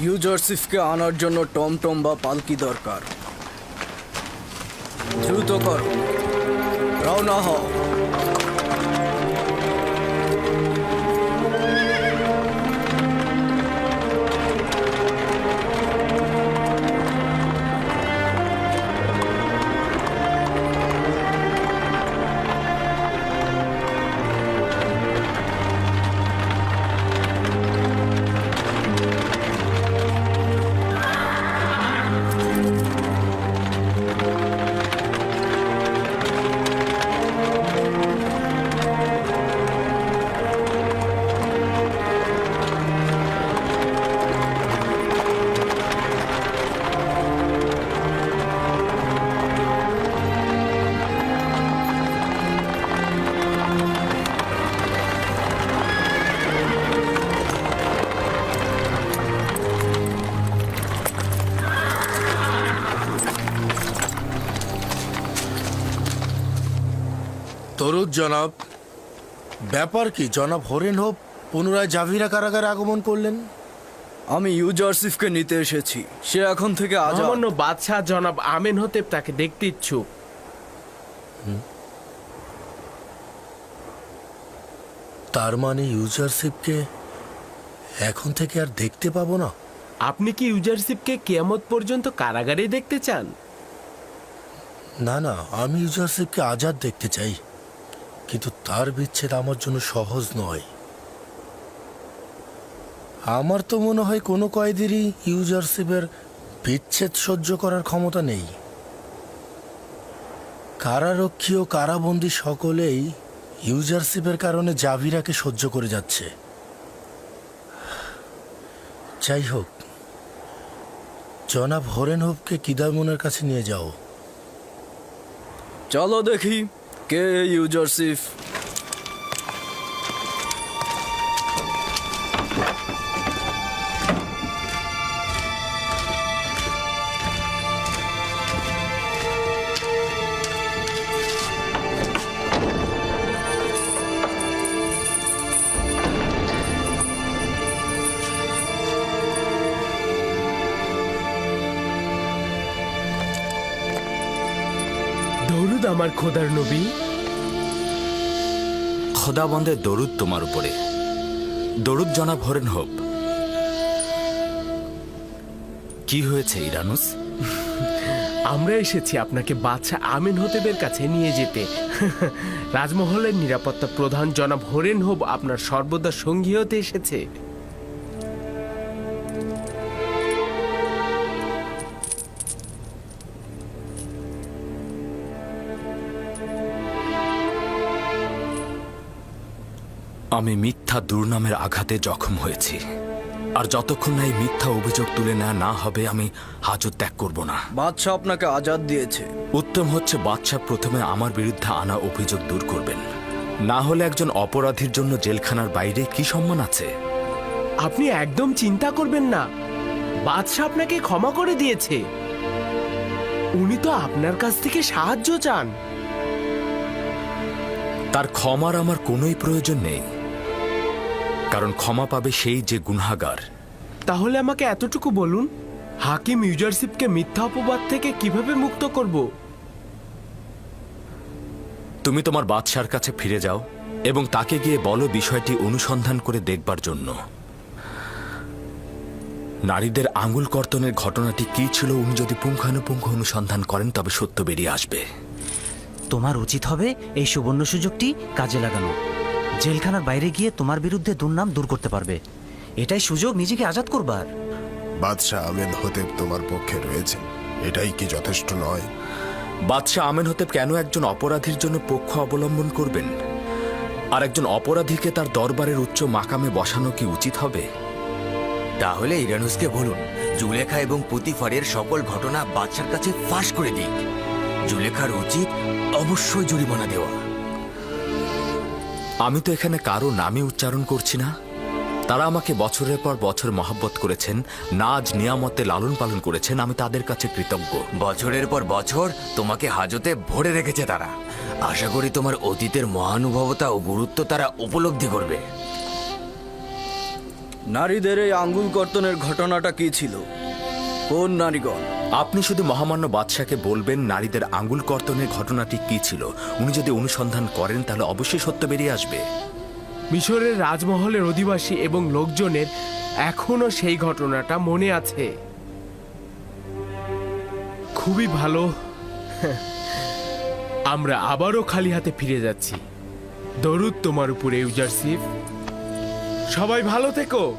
ইউজারসিফকে আনার জন্য টমটম বা পালকি দরকার। দ্রুত কর। রওনা হও। জনাব ব্যাপার কি? জনাব হরেন হোপ পুনরায় জাভিরা কারাগারে আগমন করলেন? আমি ইউজারসিফকে নিতে এসেছি। সে এখন থেকে আজ সামান্য বাদশাহ জনাব আমেন হতে তাকে দেখতে ইচ্ছুক। তার মানে ইউজারশিপকে এখন থেকে আর দেখতে পাবো না? আপনি কি ইউজারশিপকে কেয়ামত পর্যন্ত কারাগারে দেখতে চান? না না আমি ইউজারশিপকে আজাদ দেখতে চাই। কিন্তু তার বিচ্ছেদ আমার জন্য সহজ নয়। আমার তো মনে হয় কোনো কয়েদেরই ইউজারশিপের বিচ্ছেদ সহ্য করার ক্ষমতা নেই। কারারক্ষী ও কারাবন্দী সকলেই ইউজারশিপের কারণে জাভিরাকে সহ্য করে যাচ্ছে। যাই হোক, জনাব হরেন হোপকে কিদামনের কাছে নিয়ে যাও। চলো দেখি। কে ইউজারসিফ দরুদ আমার খোদার নবী। খোদাবন্দের দরুদ তোমার উপরে। দরুদ জনাব হরেন হোক। কি হয়েছে ইরানুস? আমরা এসেছি আপনাকে বাদশাহ আমিন হতেবের কাছে নিয়ে যেতে। রাজমহলের নিরাপত্তা প্রধান জনাব হরেন হোব আপনার সর্বদা সঙ্গী হতে এসেছে। আমি মিথ্যা দুর্নামের আঘাতে জখম হয়েছি। আর যতক্ষণ না এই মিথ্যা অভিযোগ তুলে নেওয়া না হবে আমি হাজত ত্যাগ করব না। বাদশাহ আপনাকে আজাদ দিয়েছে। উত্তম হচ্ছে বাদশাহ প্রথমে আমার বিরুদ্ধে আনা অভিযোগ দূর করবেন। না হলে একজন অপরাধীর জন্য জেলখানার বাইরে কি সম্মান আছে? আপনি একদম চিন্তা করবেন না। বাদশাহ আপনাকে ক্ষমা করে দিয়েছে। উনি তো আপনার কাছ থেকে সাহায্য চান। তার ক্ষমার আমার কোনোই প্রয়োজন নেই। কারণ ক্ষমা পাবে সেই যে গুনাগার তাহলে আমাকে এতটুকু বলুন হাকিম ইউজারশিপকে মিথ্যা অপবাদ থেকে কীভাবে মুক্ত করব? তুমি তোমার বাদশার কাছে ফিরে যাও এবং তাকে গিয়ে বলো বিষয়টি অনুসন্ধান করে দেখবার জন্য। নারীদের আঙুল কর্তনের ঘটনাটি কি ছিল উনি যদি পুঙ্খানুপুঙ্খ অনুসন্ধান করেন তবে সত্য বেরিয়ে আসবে। তোমার উচিত হবে এই সুবর্ণ সুযোগটি কাজে লাগানো। জেলখানার বাইরে গিয়ে তোমার বিরুদ্ধে দুর্নাম দূর করতে পারবে। এটাই সুযোগ নিজেকে আজাদ করবার। বাদশাহ আমেন হতেব তোমার পক্ষে রয়েছে। এটাই কি যথেষ্ট নয়? বাদশাহ আমেন হতে কেন একজন অপরাধীর জন্য পক্ষ অবলম্বন করবেন? আর একজন অপরাধীকে তার দরবারের উচ্চ মাকামে বসানো কি উচিত হবে? তাহলে ইরানুসকে বলুন জুলেখা এবং পুতিফারের সকল ঘটনা বাদশার কাছে ফাঁস করে দিক। জুলেখার উচিত অবশ্যই জরিমানা দেওয়া। আমি তো এখানে কারও নামে উচ্চারণ করছি না। তারা আমাকে বছরের পর বছর মহাব্বত করেছেন নাজ নিয়ামতে লালন পালন করেছেন আমি তাদের কাছে কৃতজ্ঞ। বছরের পর বছর তোমাকে হাজতে ভরে রেখেছে তারা। আশা করি তোমার অতীতের মহানুভবতা ও গুরুত্ব তারা উপলব্ধি করবে। নারীদের এই আঙ্গুল কর্তনের ঘটনাটা কি ছিল? কোন নারীগণ, আপনি শুধু মহামান্য বাদশাকে বলবেন নারীদের আঙ্গুল কর্তনের ঘটনাটি কি ছিল? উনি যদি অনুসন্ধান করেন, তাহলে অবশ্যই সত্য বেরিয়ে আসবে। মিশরের রাজমহলের অধিবাসী এবং লোকজনের এখনও সেই ঘটনাটা মনে আছে। খুবই ভালো। আমরা আবারও খালি হাতে ফিরে যাচ্ছি। দরুদ তোমার উপরে ইউজারশিপ সবাই ভালো থেকো।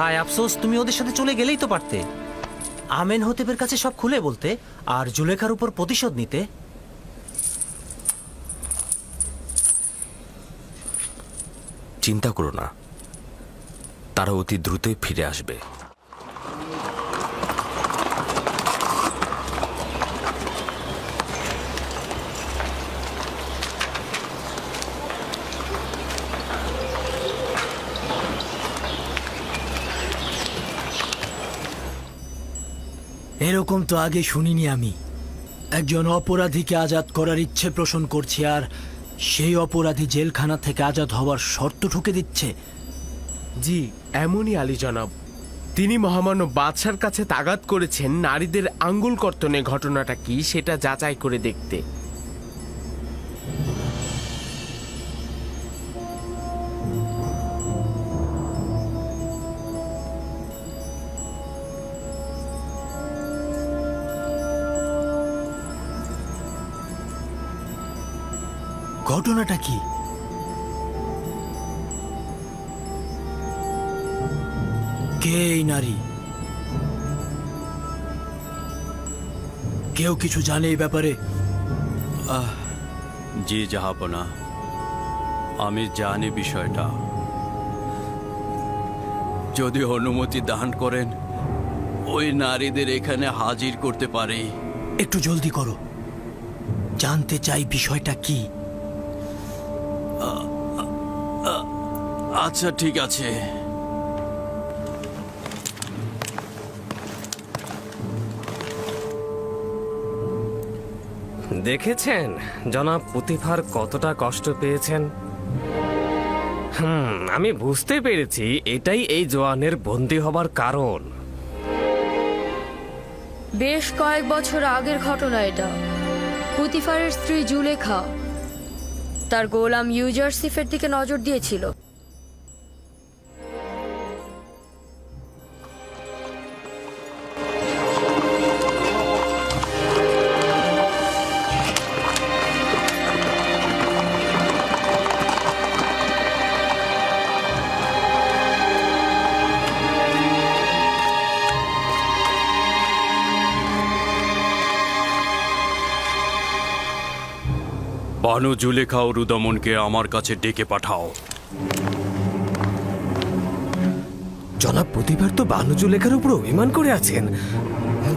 হায় আফসোস, তুমি ওদের সাথে চলে গেলেই তো পারতে। আমেন হতেবের কাছে সব খুলে বলতে, আর জুলেখার উপর প্রতিশোধ নিতে। চিন্তা করো না। তারা অতি দ্রুতই ফিরে আসবে। এরকম তো আগে শুনিনি আমি। একজন অপরাধীকে আজাদ করার ইচ্ছে পোষণ করছি আর সেই অপরাধী জেলখানা থেকে আজাদ হওয়ার শর্ত ঠুকে দিচ্ছে। জি, এমনই আলী জনাব। তিনি মহামান্য বাদশার কাছে তাগাত করেছেন নারীদের আঙ্গুল কর্তনে ঘটনাটা কি, সেটা যাচাই করে দেখতে। ঘটনাটা কি? কে এই নারী? কেউ কিছু জানে এই ব্যাপারে? জি জাহাপনা। আমি জানি বিষয়টা। যদি অনুমতি দান করেন ওই নারীদের এখানে হাজির করতে পারি। একটু জলদি করো। জানতে চাই বিষয়টা কি? আচ্ছা ঠিক আছে। দেখেছেন জনাব পুতিফার কতটা কষ্ট পেয়েছেন? হুম আমি বুঝতে পেরেছি এটাই এই জোয়ানের বন্দি হবার কারণ। বেশ কয়েক বছর আগের ঘটনা এটা। পুতিফারের স্ত্রী জুলেখা তার গোলাম ইউজারসিফের দিকে নজর দিয়েছিল। বানু জুলেখা ও রুদমনকে আমার কাছে ডেকে পাঠাও। জনাব, প্রতিবার তো বানু জুলেখার উপর অভিমান করে আছেন।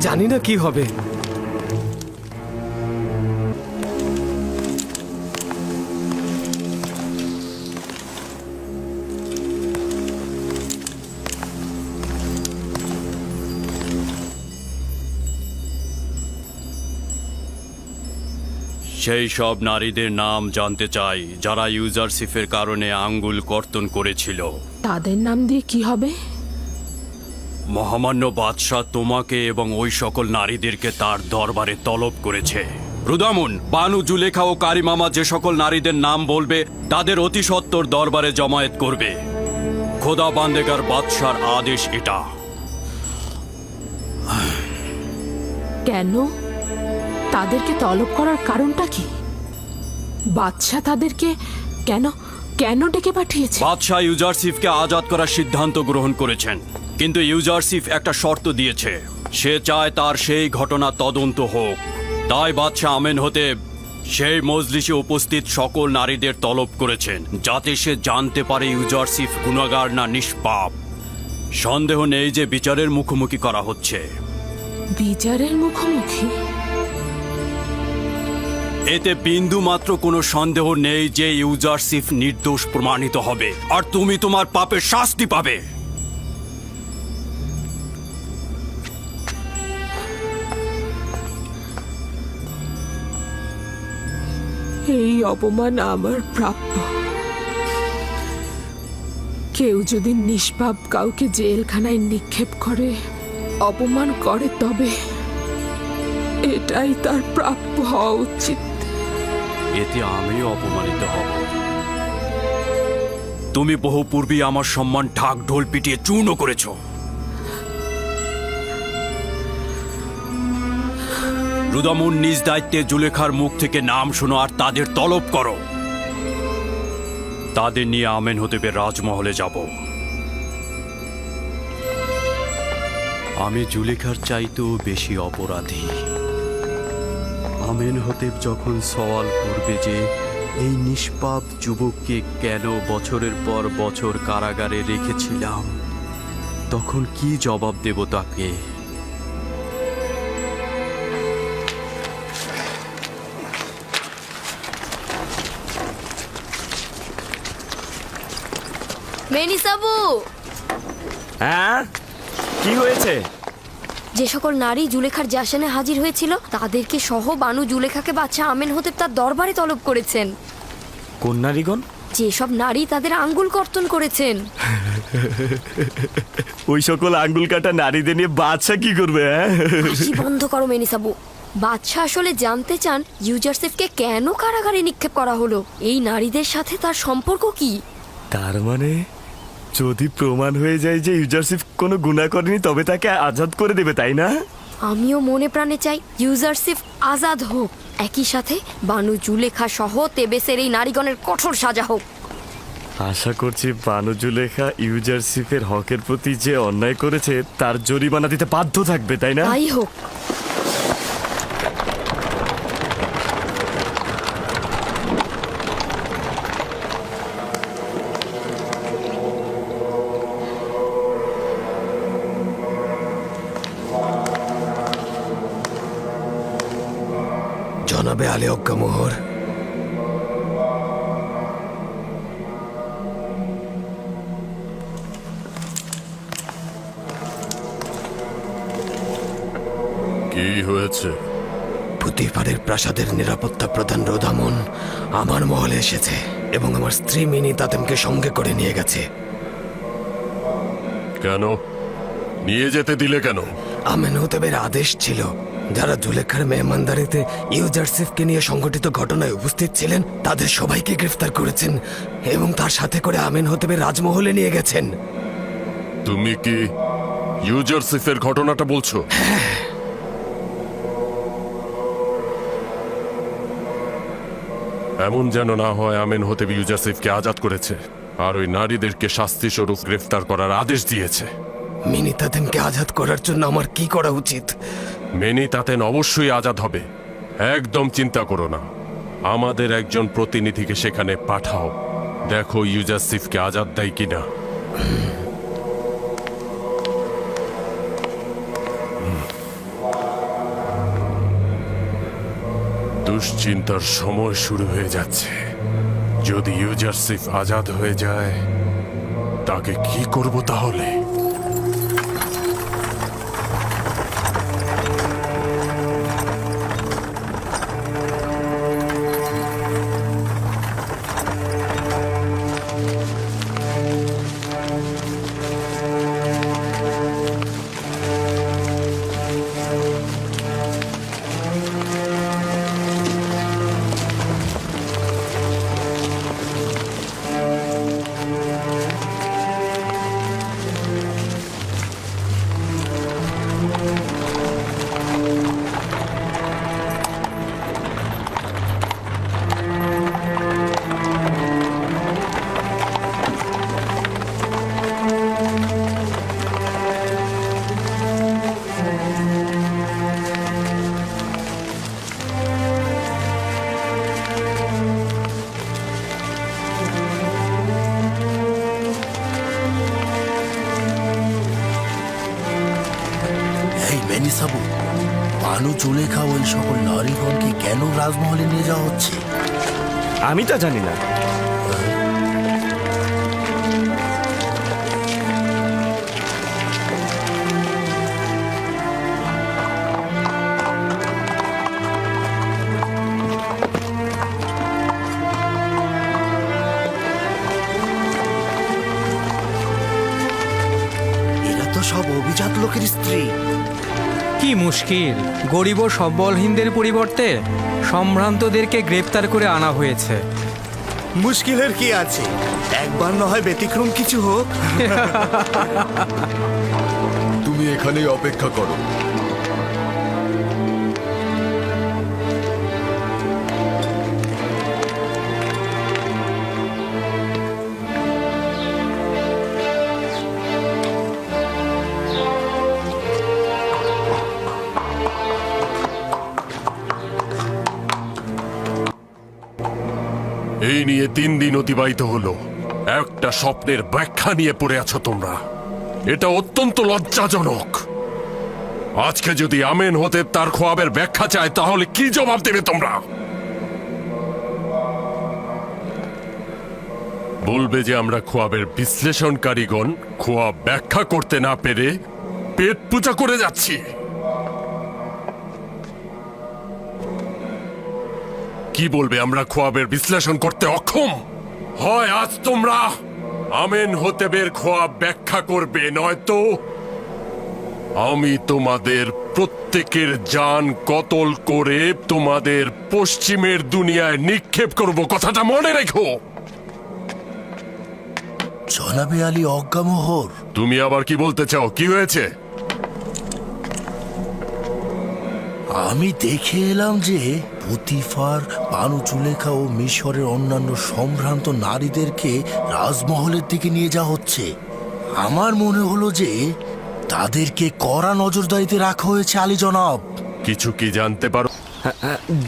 জানি না কি হবে। সেই সব নারীদের নাম জানতে চাই যারা ইউজারশিপের কারণে আঙ্গুল কর্তন করেছিল। তাদের নাম দিয়ে কি হবে? মহামান্য বাদশাহ তোমাকে এবং ওই সকল নারীদেরকে তার দরবারে তলব করেছে। রুদামুন বানু জুলেখা ও কারিমামা যে সকল নারীদের নাম বলবে তাদের অতি সত্বর দরবারে জমায়েত করবে। খোদা বান্দেগার বাদশার আদেশ এটা। কেন? তাদেরকে তলব করার কারণটা কি? বাদশাহ তাদেরকে কেন কেন ডেকে পাঠিয়েছে? বাদশাহ ইউজারসিফকে আজাদ করার সিদ্ধান্ত গ্রহণ করেছেন। কিন্তু ইউজারসিফ একটা শর্ত দিয়েছে। সে চায় তার সেই ঘটনা তদন্ত হোক। তাই বাদশাহ আমেন হতে সেই মজলিসে উপস্থিত সকল নারীদের তলব করেছেন যাতে সে জানতে পারে ইউজারসিফ গুণাগার না নিষ্পাপ। সন্দেহ নেই যে বিচারের মুখোমুখি করা হচ্ছে। বিচারের মুখোমুখি? এতে বিন্দু মাত্র কোনো সন্দেহ নেই যে ইউজারসিফ নির্দোষ প্রমাণিত হবে। আর তুমি তোমার পাপের শাস্তি পাবে। এই অপমান আমার প্রাপ্য। কেউ যদি নিষ্পাপ কাউকে জেলখানায় নিক্ষেপ করে, অপমান করে তবে এটাই তার প্রাপ্য হওয়া উচিত। এতে আমিও অপমানিত হব। তুমি বহু পূর্বে আমার সম্মান ঢাক ঢোল পিটিয়ে চূর্ণ করেছ। রুদামুন নিজ দায়িত্বে জুলেখার মুখ থেকে নাম শোনো আর তাদের তলব করো। তাদের নিয়ে আমেন হতেবে রাজমহলে যাব। আমি জুলেখার চাইতেও বেশি অপরাধী। আমেন হতেব যখন সওয়াল করবে যে এই নিষ্পাপ যুবককে কেন বছরের পর বছর কারাগারে রেখেছিলাম? তখন কি জবাব দেব তাকে? মেনিসাবু! হ্যাঁ? কি হয়েছে? যে সকল নারী জুলেখার জাসানে হাজির হয়েছিল তাদেরকে সহ বানু জুলেখাকে বাচ্চা আমেন হতে তার দরবারে তলব করেছেন। কন্যারিগণ যেসব নারী তাদের আঙ্গুল কর্তন করেছেন। ওই সকল আঙ্গুল কাটা নারীদের নিয়ে বাচ্চা কি করবে হ্যাঁ? বন্ধ করো মেনিসাবু বাদশাহ আসলে জানতে চান ইউজারসেফকে কেন কারাগারে নিক্ষেপ করা হলো। এই নারীদের সাথে তার সম্পর্ক কি? তার মানে যদি প্রমাণ হয়ে যায় যে ইউজারশিপ কোনো গুণা করেনি তবে তাকে আজাদ করে দেবে তাই না? আমিও মনে প্রাণে চাই ইউজারসিফ আজাদ হোক। একই সাথে বানু জুলেখা সহ তেবেসের এই নারীগণের কঠোর সাজা হোক। আশা করছি বানুজুলেখা ইউজারশিপের হকের প্রতি যে অন্যায় করেছে তার জরিমানা দিতে বাধ্য থাকবে তাই না? তাই হোক। আলে অজ্ঞামোহর কি হয়েছে? পুতিপাড়ের প্রাসাদের নিরাপত্তা প্রধান রোদামন আমার মহলে এসেছে এবং আমার স্ত্রী মিনি তাদেমকে সঙ্গে করে নিয়ে গেছে। কেন? নিয়ে যেতে দিলে কেন? আমেন হোতেবের আদেশ ছিল যারা জুলেখার মেহমানদারিতে ইউজারসিফকে নিয়ে সংগঠিত ঘটনায় উপস্থিত ছিলেন তাদের সবাইকে গ্রেফতার করেছেন এবং তার সাথে করে আমেন হতেবে রাজমহলে নিয়ে গেছেন। তুমি কি ইউজারসিফের ঘটনাটা বলছো? এমন যেন না হয় আমেন হতে ইউজারসিফকে আজাদ করেছে আর ওই নারীদেরকে শাস্তি স্বরূপ গ্রেফতার করার আদেশ দিয়েছে। মিনি তাদেমকে আজাদ করার জন্য আমার কি করা উচিত? মেনি তাতেন অবশ্যই আজাদ হবে। একদম চিন্তা করো না। আমাদের একজন প্রতিনিধিকে সেখানে পাঠাও। দেখো ইউজারসিফকে আজাদ দেয় কিনা। দুশ্চিন্তার সময় শুরু হয়ে যাচ্ছে। যদি ইউজারসিফ আজাদ হয়ে যায়, তাকে কি করব তাহলে? সকল লরিভনকে কেন রাজমহলে নিয়ে যাওয়া হচ্ছে? আমি তা জানি না। এরা তো সব অভিজাত লোকের স্ত্রী। কি মুশকিল? গরিব ও সবলহীনদের পরিবর্তে সম্ভ্রান্তদেরকে গ্রেপ্তার করে আনা হয়েছে। মুশকিলের কি আছে? একবার না হয় ব্যতিক্রম কিছু হোক। তুমি এখানেই অপেক্ষা করো। এই নিয়ে তিন দিন অতিবাহিত হলো। একটা স্বপ্নের ব্যাখ্যা নিয়ে পড়ে আছো তোমরা। এটা অত্যন্ত লজ্জাজনক। আজকে যদি আমেন হতে তার খোয়াবের ব্যাখ্যা চায়, তাহলে কি জবাব দেবে তোমরা? বলবে যে আমরা খোয়াবের বিশ্লেষণকারীগণ খোয়াব ব্যাখ্যা করতে না পেরে পেট পূজা করে যাচ্ছি। কি বলবে আমরা খোয়াবের বিশ্লেষণ করতে অক্ষম? হয় আজ তোমরা আমেন হতেবের খোয়াব ব্যাখ্যা করবে নয়তো আমি তোমাদের প্রত্যেকের যান কতল করে তোমাদের পশ্চিমের দুনিয়ায় নিক্ষেপ করব। কথাটা মনে রেখো। জনাবে আলী অজ্ঞামোহর। তুমি আবার কি বলতে চাও? কি হয়েছে? আমি দেখে এলাম যে পুতিফার পানুচুলেখা ও মিশরের অন্যান্য সম্ভ্রান্ত নারীদেরকে রাজমহলের দিকে নিয়ে যাওয়া হচ্ছে। আমার মনে হলো যে তাদেরকে কড়া নজরদারিতে রাখা হয়েছে আলী জনাব। কিছু কি জানতে পারো?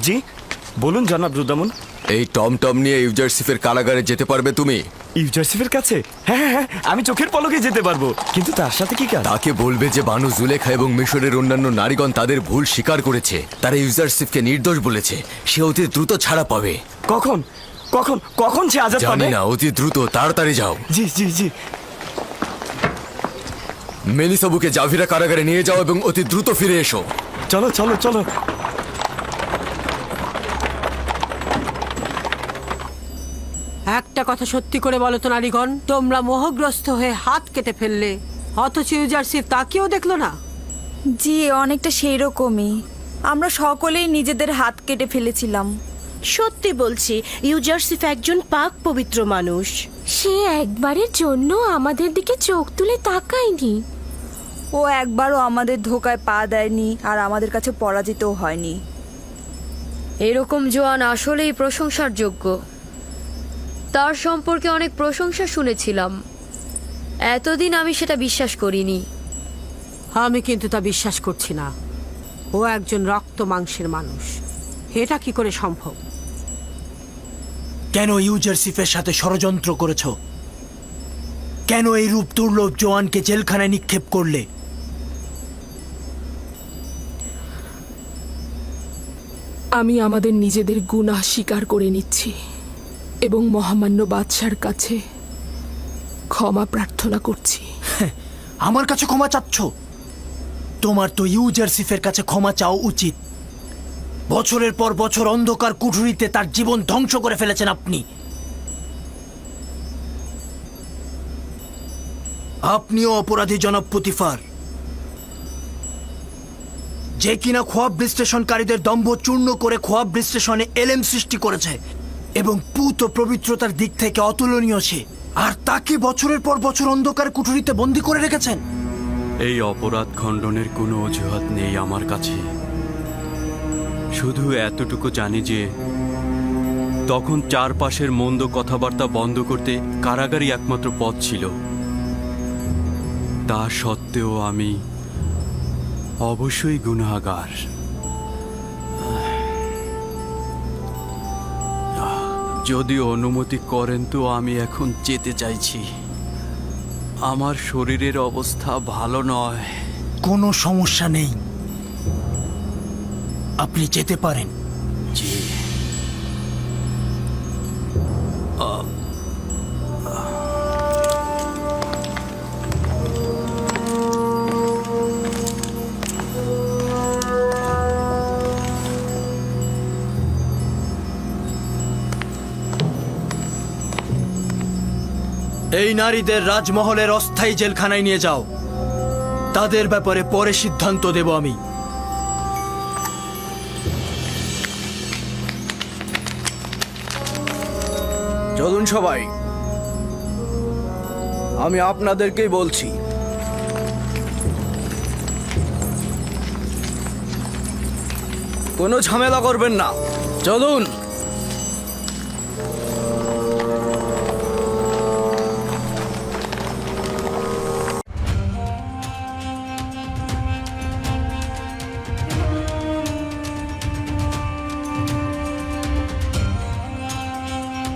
জি বলুন জনাব রুদামন। এই টমটম নিয়ে ইউজারসিফের কারাগারে যেতে পারবে তুমি? ইউজারসিফের কাছে? হ্যাঁ হ্যাঁ হ্যাঁ আমি চোখের পলকে যেতে পারব। কিন্তু তার সাথে কি কাজ? তাকে বলবে যে বানু জুলেখা এবং মিশরের অন্যান্য নারীগণ তাদের ভুল স্বীকার করেছে। তারা ইউজারসিফকে নির্দোষ বলেছে। সে অতি দ্রুত ছাড়া পাবে। কখন? কখন? কখন সে আজাদ জানি পাবে? না অতি দ্রুত তাড়াতাড়ি যাও। জি জি জি। মেলিসাবুকে জাভিরা কারাগারে নিয়ে যাও এবং অতি দ্রুত ফিরে এসো। চলো চলো চলো। একটা কথা সত্যি করে বলো তো নারীগণ। তোমরা মোহগ্রস্ত হয়ে হাত কেটে ফেললে অথচ ইউজারশিপ তাকেও দেখল না। জি অনেকটা সেই রকমই আমরা সকলেই নিজেদের হাত কেটে ফেলেছিলাম। সত্যি বলছি ইউজারশিপ একজন পাক পবিত্র মানুষ। সে একবারের জন্য আমাদের দিকে চোখ তুলে তাকায়নি। ও একবারও আমাদের ধোকায় পা দেয়নি আর আমাদের কাছে পরাজিতও হয়নি। এরকম জোয়ান আসলেই প্রশংসার যোগ্য। তার সম্পর্কে অনেক প্রশংসা শুনেছিলাম। এতদিন আমি সেটা বিশ্বাস করিনি। আমি কিন্তু তা বিশ্বাস করছি না। ও একজন রক্ত মাংসের মানুষ। এটা কি করে সম্ভব? কেন ইউজারসিফের সাথে ষড়যন্ত্র করেছ? কেন এই রূপ দুর্লভ জোয়ানকে জেলখানায় নিক্ষেপ করলে? আমি আমাদের নিজেদের গুনাহ স্বীকার করে নিচ্ছি। এবং মহামান্য বাদশার কাছে ক্ষমা প্রার্থনা করছি। আমার কাছে ক্ষমা চাচ্ছ। তোমার তো ইউজারসিফের কাছে ক্ষমা চাও উচিত। বছরের পর বছর অন্ধকার কুঠুরিতে তার জীবন ধ্বংস করে ফেলেছেন আপনি। আপনিও অপরাধী, জনাব পুতিফার যে কিনা খোয়াব বিশ্লেষণকারীদের দম্ভ চূর্ণ করে খোয়াব বিশ্লেষণে এলেম সৃষ্টি করেছে। এবং পুত পবিত্রতার দিক থেকে অতুলনীয় সে। আর তাকে বছরের পর বছর অন্ধকার কুঠুরিতে বন্দি করে রেখেছেন। এই অপরাধ খণ্ডনের কোনো অজুহাত নেই আমার কাছে। শুধু এতটুকু জানি যে, তখন চারপাশের মন্দ কথাবার্তা বন্ধ করতে কারাগারই একমাত্র পথ ছিল। তা সত্ত্বেও আমি অবশ্যই গুনাগার যদি অনুমতি করেন তো আমি এখন যেতে চাইছি। আমার শরীরের অবস্থা ভালো নয়। কোনো সমস্যা নেই। আপনি যেতে পারেন। এই নারীদের রাজমহলের অস্থায়ী জেলখানায় নিয়ে যাও। তাদের ব্যাপারে পরে সিদ্ধান্ত দেব আমি। চলুন সবাই। আমি আপনাদেরকেই বলছি। কোনো ঝামেলা করবেন না। চলুন।